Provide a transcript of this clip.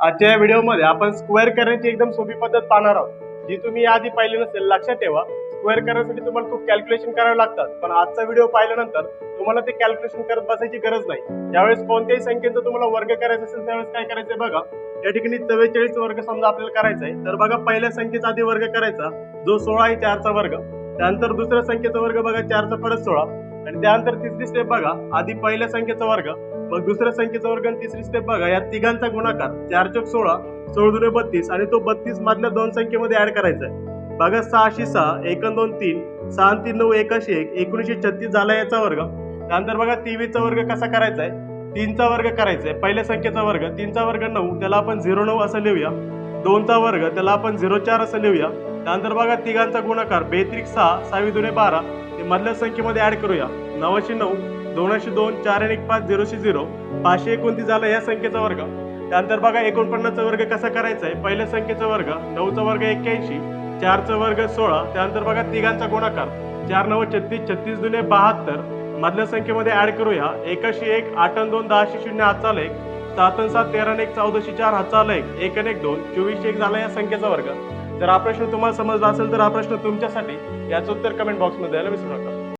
आजच्या या व्हिडिओमध्ये आपण स्क्वेअर करण्याची एकदम सोपी पद्धत पाहणार आहोत. जी तुम्ही आधी पाहिली नसेल लक्षात ठेवा. स्क्वेअर करण्यासाठी तुम्हाला खूप कॅल्क्युलेशन करावे लागतात. पण आजचा व्हिडिओ पाहिल्यानंतर तुम्हाला ते कॅल्क्युलेशन करत बसायची गरज नाही. ज्यावेळेस कोणत्याही संख्येचा तुम्हाला वर्ग करायचा असेल त्यावेळेस काय करायचंय बघा. या ठिकाणी चव्वेचाळीस वर्ग समजा आपल्याला करायचा आहे तर बघा पहिल्या संख्येचा आधी वर्ग करायचा. जो सोळा आहे चारचा वर्ग. त्यानंतर दुसऱ्या संख्येचा वर्ग बघा चारचा परत सोळा. आणि त्यानंतर तिसरी स्टेप बघा. आधी पहिल्या संख्येचा वर्ग मग दुसऱ्या संख्येचा वर्ग आणि तिसरी स्टेप बघा. या तिघांचा गुणाकार चार चौक सोळा सोळा दुने बत्तीस आणि तो बत्तीस मधल्या दोन संख्येमध्ये ऍड करायचा आहे. बघा सहाशे सहा एकन दोन तीन सहा तीन नऊ एकाशे एक एकोणीसशे छत्तीस झाला याचा वर्ग. त्यानंतर बघा तेवीसचा वर्ग कसा करायचा आहे? तीनचा वर्ग करायचा आहे. पहिल्या संख्येचा वर्ग तीनचा वर्ग नऊ त्याला आपण झिरो नऊ असं लिहूया. दोनचा वर्ग त्याला आपण झिरो चार असं लिहूया. त्यानंतर बघा तिघांचा गुणाकार बेत्रिक सहा सहावी दुने बारा. ते मधल्या संख्येमध्ये ऍड करूया. नऊशे नऊ दोनशे दोन चार आणि एक पाच झिरोशे झिरो. पाचशे एकोणतीस झाला या संख्येचा वर्ग. त्यानंतर बघा एकोणपन्नासचा वर्ग कसा करायचा आहे? पहिल्या संख्येचा वर्ग नऊचा वर्ग एक्क्याऐंशी चारचा वर्ग सोळा. त्यानंतर बघा तिघांचा गुणाकार. चार नऊ छत्तीस छत्तीस दुने बहात्तर. मधल्या संख्येमध्ये ऍड करूया. एकाशे एक आठन दोन दहाशे शून्य हातचा लेख सात सात तेरा एक चौदाशे चार हातचा लेख एक. एक दोन. चोवीसशे एक झाला या संख्येचा वर्ग. जर हा प्रश्न तुम्हाला समजला असेल तर हा प्रश्न तुमच्यासाठी याचं उत्तर कमेंट बॉक्समध्ये द्यायला विसरू नका.